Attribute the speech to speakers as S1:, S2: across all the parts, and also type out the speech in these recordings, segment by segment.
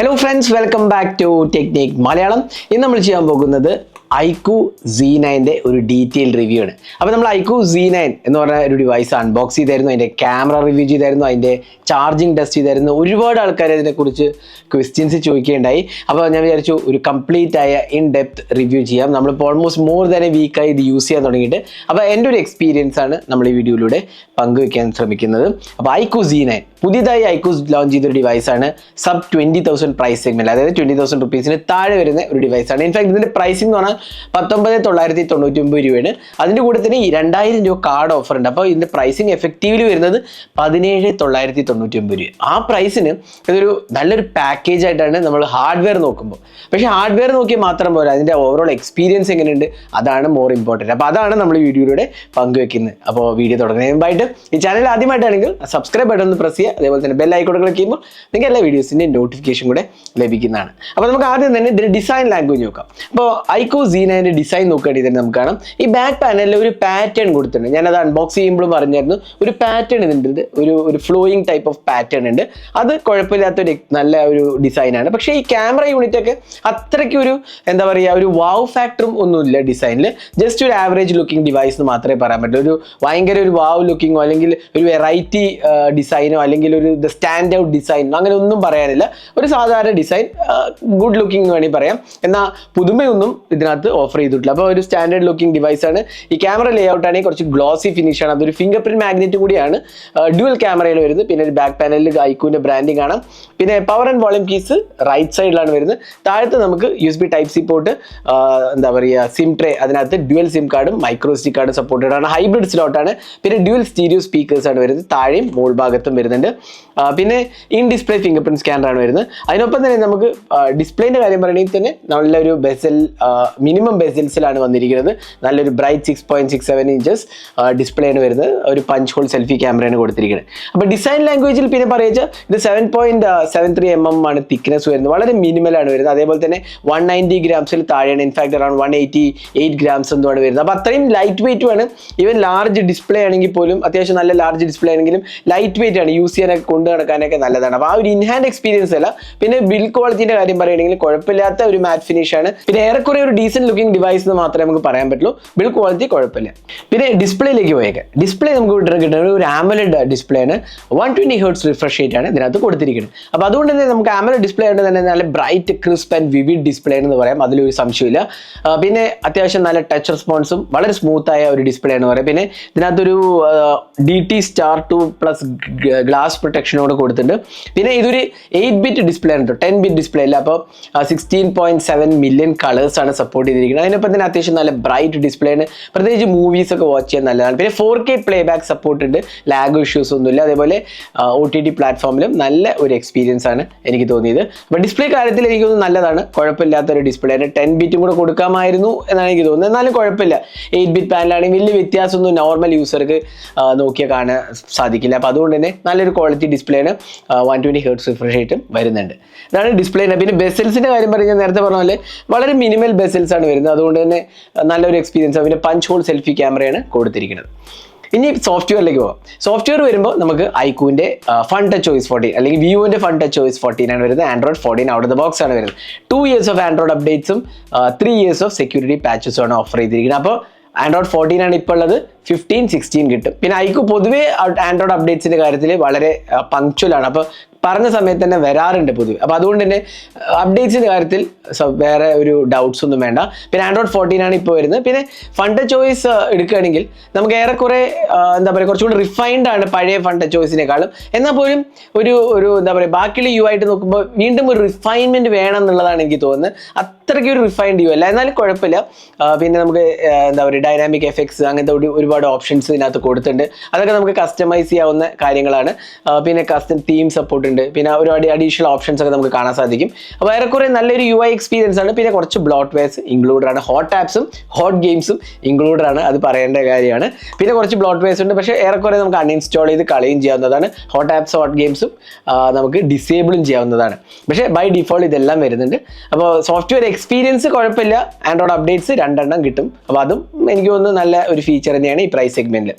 S1: Hello friends welcome back to technique Malayalam ഇന്ന് നമ്മൾ ചെയ്യാൻ പോകുന്നത് ഐക്കു സി നയന്റെ ഒരു ഡീറ്റെയിൽ റിവ്യൂ ആണ്. അപ്പോൾ നമ്മൾ ഐക്കു സി നയൻ എന്ന് പറഞ്ഞ ഒരു ഡിവൈസ് അൺബോക്സ് ചെയ്തായിരുന്നു. അതിന്റെ ക്യാമറ റിവ്യൂ ചെയ്തായിരുന്നു. അതിന്റെ ചാർജിങ് ടെസ്റ്റ് ചെയ്തായിരുന്നു. ഒരുപാട് ആൾക്കാർ അതിനെക്കുറിച്ച് ക്വസ്റ്റ്യൻസ് ചോദിക്കുകയുണ്ടായി. അപ്പോൾ ഞാൻ വിചാരിച്ചു ഒരു കംപ്ലീറ്റ് ആയ ഇൻ ഡെപ്ത് റിവ്യൂ ചെയ്യാം നമ്മളിപ്പോൾ ഓൾമോസ്റ്റ് മോർ ദാൻ എ വീക്കായി ഇത് യൂസ് ചെയ്യാൻ തുടങ്ങിയിട്ട്. അപ്പോൾ എന്റെ ഒരു എക്സ്പീരിയൻസ് ആണ് നമ്മൾ ഈ വീഡിയോയിലൂടെ പങ്കുവയ്ക്കാൻ ശ്രമിക്കുന്നത്. അപ്പോൾ ഐക്കു സി നയൻ പുതിയതായി ഐക്യൂസ് ലോഞ്ച് ചെയ്തൊരു ഡിവൈസാണ് sub twenty thousand price segment അതായത് ട്വന്റി തൗസൻഡ് റുപ്പീസിന് താഴെ വരുന്ന ഒരു ഡിവൈസാണ് ഇൻഫാക്ട് ഇതിന്റെ പ്രൈസിംഗ് എന്ന് പറഞ്ഞാൽ പത്തൊമ്പത് തൊള്ളായിരത്തി തൊണ്ണൂറ്റി ഒമ്പത് രൂപയാണ്. അതിന്റെ കൂടെ തന്നെ രണ്ടായിരം രൂപ കാർഡ് ഓഫർ ഉണ്ട്. അപ്പോൾ ഇതിന്റെ പ്രൈസിങ് എഫക്റ്റീവ്ലി വരുന്നത് പതിനേഴ് തൊള്ളായിരത്തി തൊണ്ണൂറ്റി ഒമ്പത് രൂപ ആ പ്രൈസിന് ഇതൊരു നല്ലൊരു പാക്കേജ് ആയിട്ടാണ് നമ്മൾ ഹാർഡ്വെയർ നോക്കുമ്പോൾ പക്ഷേ ഹാർഡ്വെയർ നോക്കിയാൽ മാത്രം പോരാ. അതിന്റെ ഓവറോൾ എക്സ്പീരിയൻസ് എങ്ങനെയുണ്ട്? അതാണ് മോർ ഇമ്പോർട്ടന്റ് അപ്പോൾ അതാണ് നമ്മൾ ഈ വീഡിയോയിലൂടെ പങ്കുവെക്കുന്നത്. അപ്പോൾ വീഡിയോ തുടങ്ങുന്നതിന് മുമ്പായിട്ട് ഈ ചാനൽ ആദ്യമായിട്ടാണെങ്കിൽ സബ്സ്ക്രൈബ് ബട്ടൺ ഒന്ന് പ്രസ് ചെയ്യുക. അതേപോലെ തന്നെ ബെൽ ഐക്കോൺ ക്ലിക്ക് ചെയ്യുമ്പോൾ നിങ്ങൾക്ക് എല്ലാ വീഡിയോസിന്റെ നോട്ടിഫിക്കേഷൻ കൂടെ ലഭിക്കുന്നതാണ്. അപ്പോൾ നമുക്ക് ആദ്യം തന്നെ ഇതിന്റെ ഡിസൈൻ ലാംഗ്വേജ് നോക്കാം. അപ്പോൾ ഐക്കോ സീനതിന്റെ ഡിസൈൻ നോക്കുകയാണെങ്കിൽ തന്നെ നമുക്ക് കാണാം. ഈ ബാക്ക് പാനലിൽ ഒരു പാറ്റേൺ കൊടുത്തിട്ടുണ്ട്. ഞാനത് അൺബോക്സ് ചെയ്യുമ്പോഴും പറഞ്ഞായിരുന്നു. ഒരു പാറ്റേൺ ഇതിന്റെ ഒരു ഒരു ഫ്ലോയിങ് ടൈപ്പ് ഓഫ് പാറ്റേൺ ഉണ്ട്. അത് കുഴപ്പമില്ലാത്തൊരു നല്ല ഒരു ഡിസൈനാണ് പക്ഷേ ഈ ക്യാമറ യൂണിറ്റൊക്കെ അത്രയ്ക്ക് ഒരു എന്താ പറയുക ഒരു വാവ് ഫാക്ടറും ഒന്നുമില്ല ഡിസൈനിൽ ജസ്റ്റ് ഒരു ആവറേജ് ലുക്കിംഗ് ഡിവൈസ് എന്ന് മാത്രമേ പറയാൻ പറ്റൂ ഒരു ഭയങ്കര ഒരു വാവ് ലുക്കിങ്ങോ അല്ലെങ്കിൽ ഒരു വെറൈറ്റി ഡിസൈനോ അല്ലെങ്കിൽ ഒരു ദ സ്റ്റാൻഡ് ഔട്ട് ഡിസൈനോ അങ്ങനെ ഒന്നും പറയാനില്ല. ഒരു സാധാരണ ഡിസൈൻ ഗുഡ് ലുക്കിംഗ് എന്ന് വേണമെങ്കിൽ പറയാം. എന്നാൽ പുതുമയൊന്നും ഇതിനകത്ത് ഓഫർ ചെയ്തിട്ടുള്ളത് അപ്പോൾ ഒരു സ്റ്റാൻഡേർഡ് ലുക്കിംഗ് ഡിവൈസ് ആണ്. ഈ ക്യാമറ ലേ ഔട്ട് ആണെങ്കിൽ കുറച്ച് ഗ്ലോസി ഫിനിഷ് ആണ്. അതൊരു ഫിംഗർ പ്രിന്റ് മാഗ്നറ്റ് കൂടിയാണ്. ഡ്യുവൽ ക്യാമറയിൽ വരുന്നത്. പിന്നെ ഒരു ബാക്ക് പാനലിൽ ഐക്യൂന്റെ ബ്രാൻഡിങ് കാണാം. പിന്നെ power and volume keys right സൈഡിലാണ് വരുന്നത്. താഴത്ത് നമുക്ക് U S B type C port എന്താ പറയുക സിം ട്രേ അതിനകത്ത് ഡ്യുവൽ സിം കാർഡും മൈക്രോ സി കാർഡും സപ്പോർട്ടഡ് ആണ്. ഹൈബ്രിഡ് സ്ലോട്ടാണ് പിന്നെ ഡ്യുവൽ സ്റ്റീരിയോ സ്പീക്കേഴ്സ് ആണ് വരുന്നത്. താഴെയും മോൾ ഭാഗത്തും വരുന്നുണ്ട്. പിന്നെ in display finger print scanner ആണ് വരുന്നത്. അതിനൊപ്പം തന്നെ നമുക്ക് ഡിസ്പ്ലേന്റെ കാര്യം പറയുകയാണെങ്കിൽ തന്നെ നല്ലൊരു ബെസൽ മിനിമം ബെസിൽസിലാണ് വന്നിരിക്കുന്നത്. നല്ലൊരു bright six point six seven inches display ആണ് വരുന്നത്. ഒരു പഞ്ച് ഹോൾ സെൽഫി ക്യാമറയാണ് കൊടുത്തിരിക്കുന്നത്. അപ്പോൾ ഡിസൈൻ ലാംഗ്വേജിൽ പിന്നെ പറയുക ഇത് seven point seven three M M ആണ് തിക്നെസ് വരുന്നത്. വളരെ മിനിമൽ ആണ് വരുന്നത്. അതേപോലെ തന്നെ വൺ നയന്റി ഗ്രാംസിൽ താഴെയാണ്. In fact around one eighty eight grams എന്തുമാണ് വരുന്നത്. അപ്പോൾ അത്രയും ലൈറ്റ് വെയിറ്റും ആണ്. ഈവൻ ലാർജ് ഡിസ്പ്ലേ ആണെങ്കിൽ പോലും അത്യാവശ്യം നല്ല ലാർജ് ഡിസ്പ്ലേ ആണെങ്കിലും ലൈറ്റ് വെയിറ്റ് ആണ് യൂസ് ചെയ്യാനൊക്കെ കൊണ്ടു നടക്കാനൊക്കെ നല്ലതാണ്. അപ്പോൾ ആ ഒരു ഇൻഹാൻഡ് എക്സ്പീരിയൻസ് അല്ല. പിന്നെ ബിൽ ക്വാളിറ്റിന്റെ കാര്യം പറയുകയാണെങ്കിൽ കുഴപ്പമില്ലാത്ത ഒരു മാറ്റ് ഫിനിഷ് ആണ്. പിന്നെ ഏറെക്കുറെ ഒരു ഡീസന്റ് ലുക്കിംഗ് ഡിവൈസ് എന്ന് മാത്രമേ നമുക്ക് പറയാൻ പറ്റുള്ളൂ. ബിൽഡ് ക്വാളിറ്റി കുഴപ്പമില്ല. പിന്നെ ഡിസ്പ്ലേയിലേക്ക് പോയേക്കാം. ഡിസ്പ്ലേ നമുക്ക് കിട്ടുന്ന കിട്ടുന്നത് ഒരു ആമലഡ് ഡിസ്പ്ലേ ആണ്. One twenty hertz refresh rate ആണ് ഇതിനകത്ത് കൊടുത്തിരിക്കുന്നത്. അപ്പോൾ അതുകൊണ്ട് തന്നെ നമുക്ക് ആമലഡ് ഡിസ്പ്ലേ ആയിട്ട് തന്നെ നല്ല bright crisp and vivid display എന്ന് പറയാം. അതിലൊരു സംശയമില്ല പിന്നെ അത്യാവശ്യം നല്ല ടച്ച് റെസ്പോൺസും വളരെ സ്മൂത്തായ ഒരു ഡിസ്പ്ലേ എന്ന് പറയാം. പിന്നെ ഇതിനകത്തൊരു D T star two plus glass പ്രൊട്ടക്ഷനോട് കൊടുത്തിട്ടുണ്ട്. പിന്നെ ഇതൊരു എയ്റ്റ് ബിറ്റ് ഡിസ്പ്ലേ ആണ് കേട്ടോ ടെൻ ബിറ്റ് ഡിസ്പ്ലേ അല്ല. അപ്പോൾ sixteen point seven million colours ആണ് സപ്പോർട്ട് ചെയ്തിരിക്കുന്നത്. അതിനൊപ്പം തന്നെ അത്യാവശ്യം നല്ല ബ്രൈറ്റ് ഡിസ്പ്ലേ ആണ്. പ്രത്യേകിച്ച് മൂവീസ് ഒക്കെ വാച്ച് ചെയ്യാൻ നല്ലതാണ്. പിന്നെ four K play back support ഉണ്ട്. ലാഗ് ഇഷ്യൂസ് ഒന്നുമില്ല. അതേപോലെ ഒ ടി ടി പ്ലാറ്റ്ഫോമിലും നല്ല ഒരു എക്സ്പീരിയൻസ് ആണ് എനിക്ക് തോന്നിയത്. അപ്പോൾ ഡിസ്പ്ലേ കാര്യത്തിൽ എനിക്ക് തോന്നുന്നു നല്ലതാണ്. കുഴപ്പമില്ലാത്ത ഒരു ഡിസ്പ്ലേ ആണ് ടെൻ ബിറ്റും കൂടെ കൊടുക്കാമായിരുന്നു എന്നാണ് എനിക്ക് തോന്നുന്നത്. എന്നാലും കുഴപ്പമില്ല. എയ്റ്റ് ബിറ്റ് പാനലാണെങ്കിൽ വലിയ വ്യത്യാസമൊന്നും നോർമൽ യൂസർക്ക് നോക്കിയാൽ കാണാൻ സാധിക്കില്ല. അപ്പോൾ അതുകൊണ്ട് തന്നെ നല്ലൊരു ക്വാളിറ്റി ഡിസ്പ്ലേ ആണ് വൺ ട്വന്റി ഹേർട്സ് റിഫ്രഷ് റേറ്റും വരുന്നുണ്ട്. ഇതാണ് ഡിസ്പ്ലേ പിന്നെ ബെസൽസിന്റെ കാര്യം പറഞ്ഞാൽ നേരത്തെ പറഞ്ഞ പോലെ വളരെ മിനിമൽ ബെസൽസ് ആണ് വരുന്നത്. അതുകൊണ്ട് തന്നെ നല്ലൊരു എക്സ്പീരിയൻസ് പിന്നെ പഞ്ച് ഹോൾ സെൽഫി ക്യാമറയാണ് കൊടുത്തിരിക്കുന്നത്. ഇനി സോഫ്റ്റ്വെയറിലേക്ക് പോകാം സോഫ്റ്റ്വെയർ വരുമ്പോൾ നമുക്ക് ഐക്കൂവിന്റെ ഫണ്ട് ടച്ച് ചോയ്സ് ഫോർട്ടീൻ അല്ലെങ്കിൽ വ്യൂവിന്റെ ഫണ്ട് ടച്ച് ചോയ്സ് ഫോർട്ടീൻ ആണ് വരുന്നത്. Android fourteen out of the box ആണ് വരുന്നത്. ടു ഇയേഴ്സ് ഓഫ് ആൻഡ്രോയിഡ് അപ്ഡേറ്റ്സും ത്രീ ഇയേഴ്സ് ഓഫ് സെക്യൂരിറ്റി പാച്ചസും ആണ് ഓഫർ ചെയ്തിരിക്കുന്നത്. അപ്പോൾ ആൻഡ്രോയിഡ് ഫോർട്ടീൻ ആണ് ഇപ്പോൾ ഉള്ളത്. ഫിഫ്റ്റീൻ സിക്സ്റ്റീൻ കിട്ടും. പിന്നെ ഐക്കു പൊതുവേ ആൻഡ്രോയിഡ് അപ്ഡേറ്റ്സിന്റെ കാര്യത്തിൽ വളരെ പങ്ക്ച്വൽ ആണ്. അപ്പോൾ പറഞ്ഞ സമയത്ത് തന്നെ വരാറുണ്ട് പൊതുവെ. അപ്പോൾ അതുകൊണ്ട് തന്നെ അപ്ഡേറ്റ്സിന്റെ കാര്യത്തിൽ വേറെ ഒരു ഡൗട്ട്സ് ഒന്നും വേണ്ട. പിന്നെ ആൻഡ്രോയിഡ് ഫോർട്ടീൻ ആണ് ഇപ്പോൾ വരുന്നത്. പിന്നെ ഫണ്ട് ചോയ്സ് എടുക്കുകയാണെങ്കിൽ നമുക്ക് ഏറെക്കുറെ എന്താ പറയുക കുറച്ചുകൂടി റിഫൈൻഡ് ആണ് പഴയ ഫണ്ട് ചോയ്സിനേക്കാളും എന്നാൽ പോലും ഒരു ഒരു എന്താ പറയുക ബാക്കിയുള്ള യു ആയിട്ട് നോക്കുമ്പോൾ വീണ്ടും ഒരു റിഫൈൻമെന്റ് വേണം എന്നുള്ളതാണ് എനിക്ക് തോന്നുന്നത്. അത്രയ്ക്ക് ഒരു റിഫൈൻഡ് യു അല്ല. എന്നാലും കുഴപ്പമില്ല. പിന്നെ നമുക്ക് എന്താ പറയുക ഡൈനാമിക് എഫക്ട്സ് അങ്ങനത്തെ ഒരു- ഒരുപാട് ഓപ്ഷൻസ് ഇതിനകത്ത് കൊടുത്തിട്ടുണ്ട്. അതൊക്കെ നമുക്ക് കസ്റ്റമൈസ് ചെയ്യാവുന്ന കാര്യങ്ങളാണ്. പിന്നെ കസ്റ്റം തീം സപ്പോർട്ട് ഉണ്ട്. പിന്നെ ഒരുപാട് അഡീഷണൽ ഓപ്ഷൻസ് ഒക്കെ നമുക്ക് കാണാൻ സാധിക്കും. അപ്പോൾ ഏറെക്കുറെ നല്ലൊരു യു ഐ എക്സ്പീരിയൻസ് ആണ്. പിന്നെ കുറച്ച് ബ്ലോട്ട് വെയർസ് ഇൻക്ലൂഡഡ് ആണ്. ഹോട്ട് ആപ്സും ഹോട്ട് ഗെയിംസും ഇൻക്ലൂഡഡ് ആണ്. അത് പറയേണ്ട കാര്യമാണ്. പിന്നെ കുറച്ച് ബ്ലോട്ട് വെയർസ് ഉണ്ട്. പക്ഷേ ഏറെക്കുറെ നമുക്ക് അൺഇൻസ്റ്റാൾ ചെയ്ത് കളയും ചെയ്യാവുന്നതാണ്. ഹോട്ട് ആപ്സ് ഹോട്ട് ഗെയിംസും നമുക്ക് ഡിസേബിളും ചെയ്യാവുന്നതാണ്. പക്ഷേ ബൈ ഡിഫോൾട്ട് ഇതെല്ലാം വരുന്നുണ്ട്. അപ്പോൾ സോഫ്റ്റ്വെയർ എക്സ്പീരിയൻസ് കുഴപ്പമില്ല. ആൻഡ്രോയിഡ് അപ്ഡേറ്റ്സ് രണ്ടെണ്ണം കിട്ടും. അപ്പോൾ അതും എനിക്ക് തോന്നുന്നു നല്ല ഒരു ഫീച്ചർ തന്നെയാണ് ഈ പ്രൈസ് സെഗ്മെന്റിൽ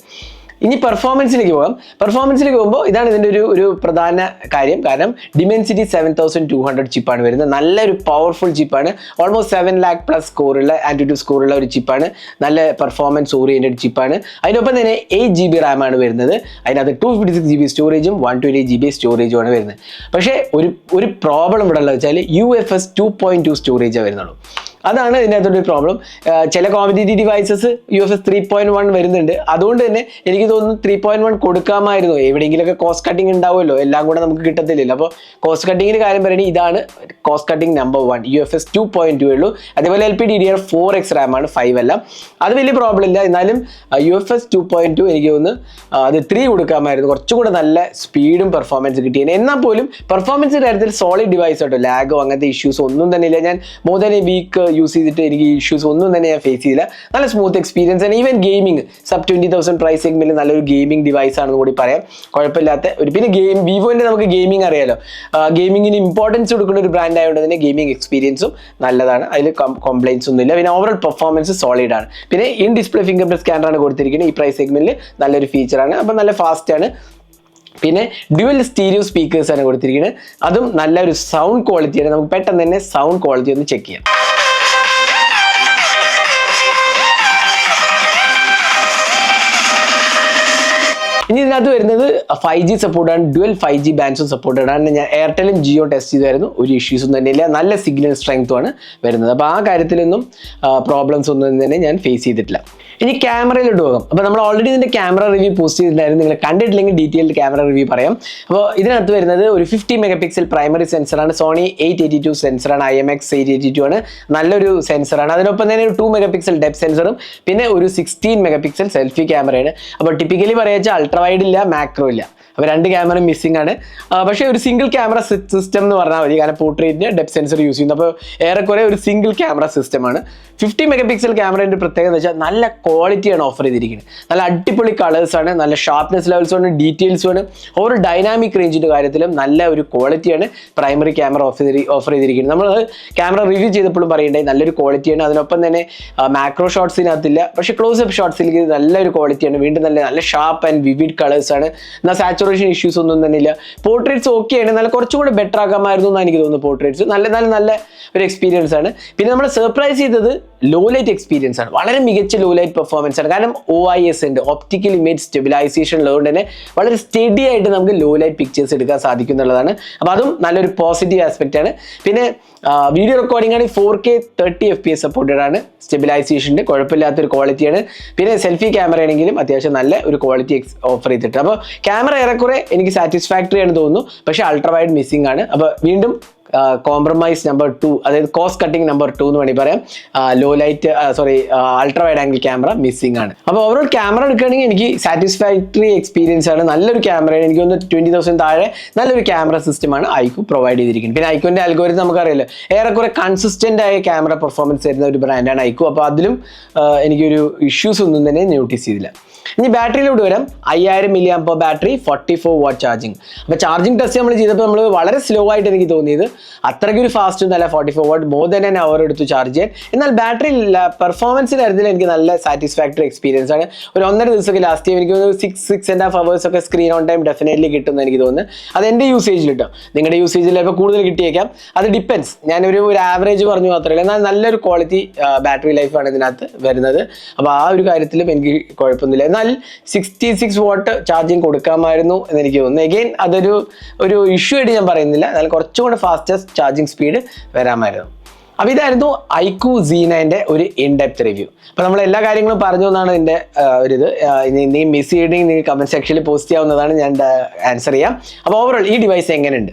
S1: ഇനി പെർഫോമൻസിലേക്ക് പോകാം. പെർഫോമൻസിലേക്ക് പോകുമ്പോൾ ഇതാണ് ഇതിന്റെ ഒരു ഒരു പ്രധാന കാര്യം. കാരണം Dimensity seven thousand two hundred ചിപ്പാണ് വരുന്നത്. നല്ലൊരു പവർഫുൾ ചിപ്പാണ് ഓൾമോസ്റ്റ് സെവൻ ലാക്ക് പ്ലസ് സ്കോറുള്ള ആന്റിറ്റ്യൂഡ് സ്കോറുള്ള ഒരു ചിപ്പാണ് നല്ല പെർഫോമൻസ് ഓറിയന്റഡ് ചിപ്പാണ് അതിനൊപ്പം തന്നെ എയ്റ്റ് ജി ബി റാമാണ് വരുന്നത്. അതിനകത്ത് two fifty six G B സ്റ്റോറേജും one twenty eight G B സ്റ്റോറേജുമാണ് വരുന്നത്. പക്ഷേ ഒരു ഒരു പ്രോബ്ലം ഇവിടെ ഉള്ളത് വെച്ചാൽ U F S two point two സ്റ്റോറേജാണ് വരുന്നുള്ളൂ. അതാണ് ഇതിനകത്തൊരു പ്രോബ്ലം ചില competitive devices U F S three point one വരുന്നുണ്ട്. അതുകൊണ്ട് തന്നെ എനിക്ക് തോന്നുന്നു ത്രീ പോയിന്റ് വൺ കൊടുക്കാമായിരുന്നു. എവിടെയെങ്കിലുമൊക്കെ കോസ്റ്റ് കട്ടിംഗ് ഉണ്ടാവുമല്ലോ. എല്ലാം കൂടെ നമുക്ക് കിട്ടത്തില്ലല്ലോ. അപ്പോൾ കോസ്റ്റ് കട്ടിങ്ങിന് കാര്യം പറയണി ഇതാണ് cost cutting number one U F S two point two ഉള്ളൂ. അതേപോലെ L P D D R four X RAM ആണ് ഫൈവ് അല്ല അത് വലിയ പ്രോബ്ലം ഇല്ല. എന്നാലും U F S two point two എനിക്ക് തോന്നുന്നു അത് ത്രീ കൊടുക്കാമായിരുന്നു. കുറച്ചും കൂടെ നല്ല സ്പീഡും പെർഫോമൻസ് കിട്ടിയത് എന്നാൽ പോലും പെർഫോമൻസ് കാര്യത്തിൽ സോളിഡ് ഡിവൈസ് ആട്ടോ. ലാഗോ അങ്ങനത്തെ ഇഷ്യൂസ് ഒന്നും തന്നെ ഇല്ല ഞാൻ more than a week use ചെയ്തിട്ട് എനിക്ക് ഇഷ്യൂസ് ഒന്നും തന്നെ ഞാൻ ഫേസ് ചെയ്തില്ല. നല്ല സ്മൂത്ത് എക്സ്പീരിയൻസ് ആണ്. Even gaming sub twenty thousand price സെഗ്മെന്റിൽ നല്ലൊരു ഗെയിമിംഗ് ഡിവൈസ് ആണെന്ന് കൂടി പറയാം. കുഴപ്പമില്ലാത്ത ഒരു പിന്നെ ഗെയിം വിവോന്റെ നമുക്ക് ഗെയിമിംഗ് അറിയാലോ. ഗെയിമിങ്ങിന് ഇമ്പോർട്ടൻസ് കൊടുക്കുന്ന ഒരു ബ്രാൻഡ് ആയതുകൊണ്ട് തന്നെ ഗെയിമിംഗ് എക്സ്പീരിയൻസും നല്ലതാണ്. അതിൽ കംപ്ലൈൻസ് ഒന്നുമില്ല പിന്നെ ഓവറോൾ പെർഫോമൻസ് സോളിഡ് ആണ്. പിന്നെ ഇൻ ഡിസ്പ്ലേ ഫിംഗർ പ്രിന്റ് സ്കാനറാണ് കൊടുത്തിരിക്കുന്നത്. ഈ പ്രൈസ് സെഗ്മെന്റിൽ നല്ലൊരു ഫീച്ചറാണ് അപ്പം നല്ല ഫാസ്റ്റ് ആണ്. പിന്നെ ഡ്യുവൽ സ്റ്റീരിയോ സ്പീക്കേഴ്സ് ആണ് കൊടുത്തിരിക്കുന്നത്. അതും നല്ലൊരു സൗണ്ട് ക്വാളിറ്റിയാണ് നമുക്ക് പെട്ടെന്ന് തന്നെ സൗണ്ട് ക്വാളിറ്റി ഒന്ന് ചെക്ക് ചെയ്യാം. Они ഇതിനകത്ത് വരുന്നത് ഫൈവ് ജി സപ്പോർട്ടാണ് ഡുവൽ ഫൈവ് ജി ബാൻസും സപ്പോർട്ടഡ് ആണ്. ഞാൻ എയർടെലും ജിയോ ടെസ്റ്റ് ചെയ്തായിരുന്നു. ഒരു ഇഷ്യൂസും തന്നെ ഇല്ല. നല്ല സിഗ്നൽ സ്ട്രെങ്ത്തും ആണ് വരുന്നത്. അപ്പോൾ ആ കാര്യത്തിലൊന്നും പ്രോബ്ലംസ് ഒന്നും തന്നെ ഞാൻ ഫേസ് ചെയ്തിട്ടില്ല. ഇനി ക്യാമറയിലോട്ട് പോകാം. അപ്പോൾ നമ്മൾ ഓൾറെഡി ഇതിന്റെ ക്യാമറ റിവ്യൂ പോസ്റ്റ് ചെയ്തിട്ടുണ്ടായിരുന്നു. നിങ്ങൾ കണ്ടിട്ടില്ലെങ്കിൽ ഡീറ്റെയിൽഡ് ക്യാമറ റിവ്യൂ പറയാം. അപ്പോൾ ഇതിനകത്ത് വരുന്നത് ഒരു ഫിഫ്റ്റി മെഗാ പിക്സൽ പ്രൈമറി സെൻസറാണ് Sony eight eighty two സെൻസറാണ് I M X eight eighty two ആണ്. നല്ലൊരു സെൻസറാണ് അതിനൊപ്പം തന്നെ ഒരു ടു മെഗാ പിക്സൽ ഡെപ് സെൻസറും പിന്നെ ഒരു സിക്സ്റ്റീൻ മെഗാ പിക്സൽ സെൽഫി ക്യാമറയാണ് അപ്പോൾ ടിപ്പിക്കലി പറയാച്ചാൽ അൾട്രാ വൈഡ് ഇല്ല മാക്രോ ഇല്ല. അപ്പോൾ രണ്ട് ക്യാമറ മിസ്സിംഗ് ആണ്. പക്ഷേ ഒരു സിംഗിൾ ക്യാമറ സിസ്റ്റം എന്ന് പറഞ്ഞാൽ മതി. കാരണം പോർട്രേറ്റിന് ഡെപ് സെൻസർ യൂസ് ചെയ്യുന്നു. അപ്പോൾ ഏറെക്കുറെ ഒരു സിംഗിൾ ക്യാമറ സിസ്റ്റമാണ് ഫിഫ്റ്റി മെഗാ പിക്സൽ ക്യാമറേന്റെ പ്രത്യേകത എന്ന് വെച്ചാൽ നല്ല ക്വാളിറ്റിയാണ് ഓഫർ ചെയ്തിരിക്കുന്നത്. നല്ല അടിപൊളി കളേഴ്സാണ് നല്ല ഷാർപ്നെസ് ലെവൽസും ആണ് ഓരോ ഡൈനാമിക് റേഞ്ചിന്റെ കാര്യത്തിലും നല്ല ഒരു ക്വാളിറ്റിയാണ് പ്രൈമറി ക്യാമറ ഓഫർ ചെയ്തി ഓഫർ ചെയ്തിരിക്കുന്നത്. നമ്മൾ ക്യാമറ റിവ്യൂ ചെയ്തപ്പോഴും പറയേണ്ടത് നല്ലൊരു ക്വാളിറ്റിയാണ് അതിനൊപ്പം തന്നെ മാക്രോ ഷോട്ട്സിനകത്തില്ല പക്ഷേ ക്ലോസ് അപ്പ് ഷോട്ട്സിലേക്ക് നല്ലൊരു ക്വാളിറ്റിയാണ് വീണ്ടും നല്ല നല്ല ഷാർപ്പ് ആൻഡ് വിവിഡ് കളേഴ്സ് ആണ്. എന്നാൽ സാച്ചുറേഷൻ ഇഷ്യൂസ് ഒന്നും തന്നെ ഇല്ല പോർട്രേറ്റ്സ് ഓക്കെ ആണ്. നല്ല കുറച്ചും കൂടെ ബെറ്റർ ആക്കാമായിരുന്നു എന്നാണ് എനിക്ക് തോന്നുന്നത് പോർട്രേറ്റ്സ് നല്ല നല്ല നല്ല ഒരു എക്സ്പീരിയൻസ് ആണ്. പിന്നെ നമ്മൾ സർപ്രൈസ് ചെയ്തത് ലോ ലൈറ്റ് എക്സ്പീരിയൻസ് ആണ്. വളരെ മികച്ച ലോ ലൈറ്റ് പെർഫോമൻസ് ആണ്. കാരണം ഒ ഐ എസ് ഉണ്ട്. ഒപ്റ്റിക്കൽ ഇമേജ് സ്റ്റെബിലൈസേഷൻ ഉള്ളതുകൊണ്ട് തന്നെ വളരെ സ്റ്റഡി ആയിട്ട് നമുക്ക് ലോ ലൈറ്റ് പിക്ചേഴ്സ് എടുക്കാൻ സാധിക്കും എന്നുള്ളതാണ്. അപ്പോൾ അതും നല്ലൊരു പോസിറ്റീവ് ആസ്പെക്റ്റ് ആണ്. പിന്നെ വീഡിയോ റെക്കോർഡിംഗ് ആണ് four K thirty F P S supported ആണ്. സ്റ്റെബിലൈസേഷന്റെ കുഴപ്പമില്ലാത്തൊരു ക്വാളിറ്റിയാണ് പിന്നെ സെൽഫി ക്യാമറ ആണെങ്കിലും അത്യാവശ്യം നല്ല ഒരു ക്വാളിറ്റി ഓഫർ ചെയ്തിട്ടുണ്ട്. അപ്പോൾ ക്യാമറ ഏറെക്കുറെ എനിക്ക് സാറ്റിസ്ഫാക്ടറി ആണ് തോന്നുന്നു. പക്ഷേ അൾട്രാ വൈഡ് മിസ്സിംഗ് ആണ്. അപ്പോൾ വീണ്ടും കോംപ്രമൈസ് നമ്പർ ടു അതായത് കോസ്റ്റ് കട്ടിംഗ് നമ്പർ ടു എന്ന് വേണമെങ്കിൽ പറയാം. Low light sorry ultra wide angle camera missing ആണ്. അപ്പോൾ ഓവറോൾ ക്യാമറ എടുക്കുകയാണെങ്കിൽ എനിക്ക് സാറ്റിസ്ഫാക്ടറി എക്സ്പീരിയൻസ് ആണ്. നല്ലൊരു ക്യാമറയാണ് എനിക്ക് ഒന്ന് ട്വന്റി തൗസൻഡ് താഴെ നല്ലൊരു ക്യാമറ സിസ്റ്റമാണ് ഐക്കു പ്രൊവൈഡ് ചെയ്തിരിക്കുന്നത്. പിന്നെ ഐക്കുവിന്റെ അൽഗോരിതം നമുക്കറിയാലോ ഏറെക്കുറെ കൺസിസ്റ്റന്റ് ആയ ക്യാമറ പെർഫോമൻസ് തരുന്ന ഒരു ബ്രാൻഡാണ് ഐക്കു. അപ്പോൾ അതിലും എനിക്കൊരു ഇഷ്യൂസ് ഒന്നും തന്നെ നോട്ടീസ് ചെയ്തില്ല. ഇനി ബാറ്ററിയിലൂടെ വരാം. അയ്യായിരം milli amp battery forty four watt charging അപ്പോൾ ചാർജിങ് ടെസ്റ്റ് നമ്മൾ ചെയ്തപ്പോൾ നമ്മൾ വളരെ സ്ലോ ആയിട്ട് എനിക്ക് തോന്നിയത്. അത്രയ്ക്ക് ഒരു ഫാസ്റ്റ് അല്ല forty four watt more than an hour എടുത്തു ചാർജ് ചെയ്യാൻ. എന്നാൽ ബാറ്ററി പെർഫോമൻസിന്റെ കാര്യത്തിൽ എനിക്ക് നല്ല സാറ്റിസ്ഫാക്ടറി എക്സ്പീരിയൻസ് ആണ്. ഒരു ഒന്നര ദിവസമൊക്കെ ലാസ്റ്റ് ടൈം എനിക്ക് തോന്നുന്നു six six and half hours ഒക്കെ സ്ക്രീൻ ഓൺ ടൈം ഡെഫിനറ്റ്ലി കിട്ടുമെന്ന് എനിക്ക് തോന്നുന്നു. അത് എന്റെ യൂസേജിൽ കിട്ടും നിങ്ങളുടെ യൂസേജിൽ ഇപ്പോൾ കൂടുതൽ കിട്ടിയേക്കാം. അത് ഡിപ്പെൻസ് ഞാനൊരു ഒരു ആവറേജ് പറഞ്ഞു മാത്രമല്ല എന്നാൽ നല്ലൊരു ക്വാളിറ്റി ബാറ്ററി ലൈഫാണ് ഇതിനകത്ത് വരുന്നത്. അപ്പോൾ ആ ഒരു കാര്യത്തിലും എനിക്ക് കുഴപ്പമൊന്നുമില്ല. എന്നാൽ സിക്സ്റ്റി സിക്സ് വാട്ട് ചാർജിങ് കൊടുക്കാമായിരുന്നു എന്ന് എനിക്ക് തോന്നുന്നു. എഗെയിൻ അതൊരു ഒരു ഇഷ്യൂ ആയിട്ട് ഞാൻ പറയുന്നില്ല. എന്നാൽ കുറച്ചും കൂടെ ഫാസ്റ്റസ്റ്റ് ചാർജിങ് സ്പീഡ് വരാമായിരുന്നു. അപ്പോൾ ഇതായിരുന്നു ഐക്കു സീനന്റെ ഒരു ഇൻഡെപ്ത് റിവ്യൂ അപ്പോൾ നമ്മൾ എല്ലാ കാര്യങ്ങളും പറഞ്ഞു എന്നാണ് എന്റെ ഒരു ഇത്. നീ മിസ് ചെയ്യണമെങ്കിൽ നിങ്ങൾ കമന്റ് സെക്ഷനിൽ പോസ്റ്റ് ചെയ്യാവുന്നതാണ് ഞാൻ ആൻസർ ചെയ്യാം. അപ്പോൾ ഓവറോൾ ഈ ഡിവൈസ് എങ്ങനെയുണ്ട്?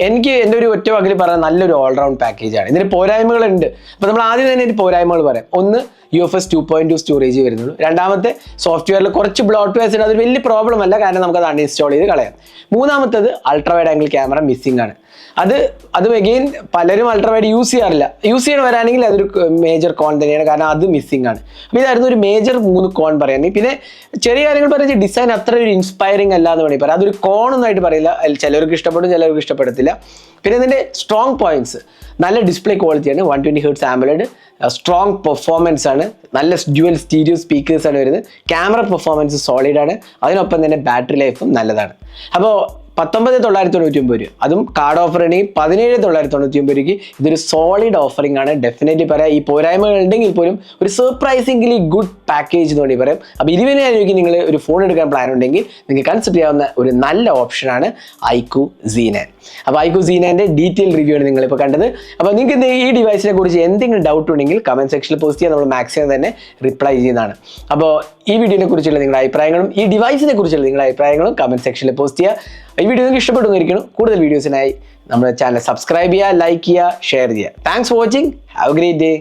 S1: എനിക്ക് എന്റെ ഒരു ഒറ്റ വാക്കിൽ പറയുന്ന നല്ലൊരു ഓൾറൗണ്ട് പാക്കേജാണ് ഇതിന് പോരായ്മകളുണ്ട്. അപ്പോൾ നമ്മൾ ആദ്യം തന്നെ ഇതിന് പോരായ്മകൾ പറയാം. ഒന്ന് U F S two point two storage വരുന്നുള്ളൂ. രണ്ടാമത്തെ സോഫ്റ്റ്വെയറിൽ കുറച്ച് ബ്ലോട്ട് വെയർസ് ഉണ്ട് അതൊരു വലിയ പ്രോബ്ലം അല്ല. കാരണം നമുക്ക് അത് അൺഇൻസ്റ്റാൾ ചെയ്ത് കളയാം. മൂന്നാമത്തത് ultra wide angle camera missing ആണ്. അത് അതും എഗെയിൻ പലരും അൾട്രാവൈഡ് യൂസ് ചെയ്യാറില്ല. യൂസ് ചെയ്യണവരാണെങ്കിൽ അതൊരു മേജർ കോൺ തന്നെയാണ്. കാരണം അത് മിസ്സിംഗ് ആണ്. അപ്പോൾ ഇതായിരുന്നു ഒരു മേജർ മൂന്ന് കോൺ പറയാൻ. പിന്നെ ചെറിയ കാര്യങ്ങൾ പറയുന്നത് ഡിസൈൻ അത്ര ഒരു ഇൻസ്പയറിംഗ് അല്ല എന്ന് വേണമെങ്കിൽ പറയാം. അതൊരു കോൺ ഒന്നായിട്ട് പറയില്ല. ചിലർക്ക് ഇഷ്ടപ്പെടും ചിലർക്ക് ഇഷ്ടപ്പെടത്തില്ല. പിന്നെ ഇതിന്റെ സ്ട്രോങ് പോയിന്റ്സ് നല്ല ഡിസ്പ്ലേ ക്വാളിറ്റിയാണ് one twenty hertz AMOLED strong performance ആണ്. നല്ല ഡ്യുവൽ സ്റ്റീരിയോ സ്പീക്കേഴ്സ് ആണ് വരുന്നത്. ക്യാമറ പെർഫോമൻസ് സോളിഡ് ആണ്. അതിനൊപ്പം തന്നെ ബാറ്ററി ലൈഫും നല്ലതാണ്. അപ്പോൾ പത്തൊമ്പത് തൊള്ളായിരത്തി തൊണ്ണൂറ്റി ഒമ്പത് രൂപ. അതും കാർഡ് ഓഫർ ഉണ്ടെങ്കിൽ പതിനേഴ് തൊള്ളായിരത്തി തൊണ്ണൂറ്റി ഒമ്പത് രൂപയ്ക്ക് ഇതൊരു സോളിഡ് ഓഫറിംഗ് ആണ്. ഡെഫിനറ്റ്ലി പറയാം. ഈ പോരായ്മകൾ ഉണ്ടെങ്കിൽ പോലും ഒരു സർപ്രൈസിംഗ്ലി ഗുഡ് പാക്കേജ് എന്ന് വേണ്ടി പറയാം. അപ്പോൾ ഇരുപതിനായിരം രൂപയ്ക്ക് നിങ്ങൾ ഒരു ഫോൺ എടുക്കാൻ പ്ലാൻ ഉണ്ടെങ്കിൽ നിങ്ങൾക്ക് കൺസിഡർ ചെയ്യാവുന്ന ഒരു നല്ല ഓപ്ഷനാണ് ഐക്കു സീനാൻ അപ്പോൾ ഐക്കു സീനാന്റെ ഡീറ്റെയിൽ റിവ്യൂ ആണ് നിങ്ങളിപ്പോൾ കണ്ടത്. അപ്പോൾ നിങ്ങൾക്ക് ഈ ഡിവൈസിനെ കുറിച്ച് എന്തെങ്കിലും ഡൗട്ട് ഉണ്ടെങ്കിൽ കമന്റ് സെക്ഷനിൽ പോസ്റ്റ് ചെയ്യാൻ നമ്മൾ മാക്സിമം തന്നെ റിപ്ലൈ ചെയ്യുന്നതാണ്. അപ്പോൾ ഈ വീഡിയോനെ കുറിച്ചുള്ള നിങ്ങളുടെ അഭിപ്രായങ്ങളും ഈ ഡിവൈസിനെ കുറിച്ചുള്ള നിങ്ങളുടെ അഭിപ്രായങ്ങളും കമന്റ് സെക്ഷനിൽ പോസ്റ്റ് ചെയ്യുക. ഈ വീഡിയോ നിങ്ങൾക്ക് ഇഷ്ടപ്പെട്ടു കൂടുതൽ വീഡിയോസിനായി നമ്മുടെ ചാനൽ സബ്സ്ക്രൈബ് ചെയ്യുക ലൈക്ക് ചെയ്യുക ഷെയർ ചെയ്യുക. Thanks for watching have a great day